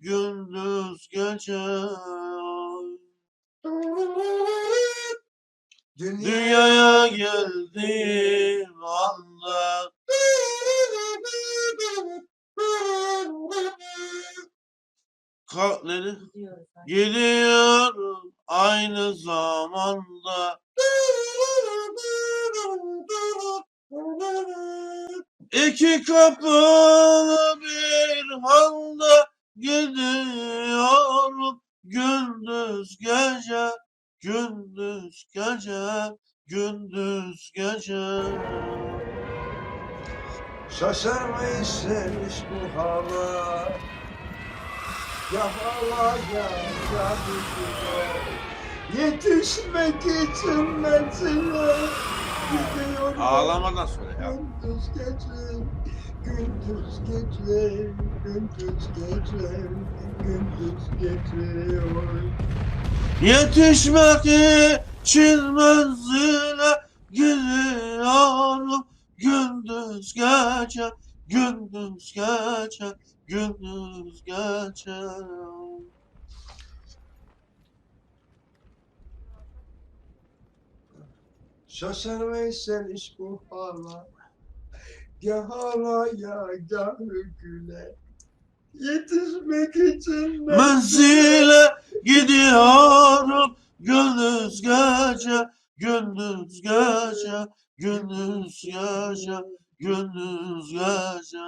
Gündüz gece. Dünyaya geldiğim anda Ka neydi? Gidiyoruz. hadi. Gidiyorum aynı zamanda iki kapılı bir halda gidiyorum gündüz gece gündüz gece gündüz gece. Şaşırmayı sevmiş bu hala Ya hala ya ya güzel Yetişmek için menzile Gidiyorum Ağlamadan söyle ya. Gündüz gece Gündüz gece Gündüz gece Gündüz oy. Yetişmek için menzile gidiyorum gündüz gece gündüz gece gündüz gece. Şaşırmayı sevmiş bu hala Ya hala ya ya güle. Yetişmek için menzile gidiyorum. Gündüz gece gündüz gece gündüz gece gündüz gece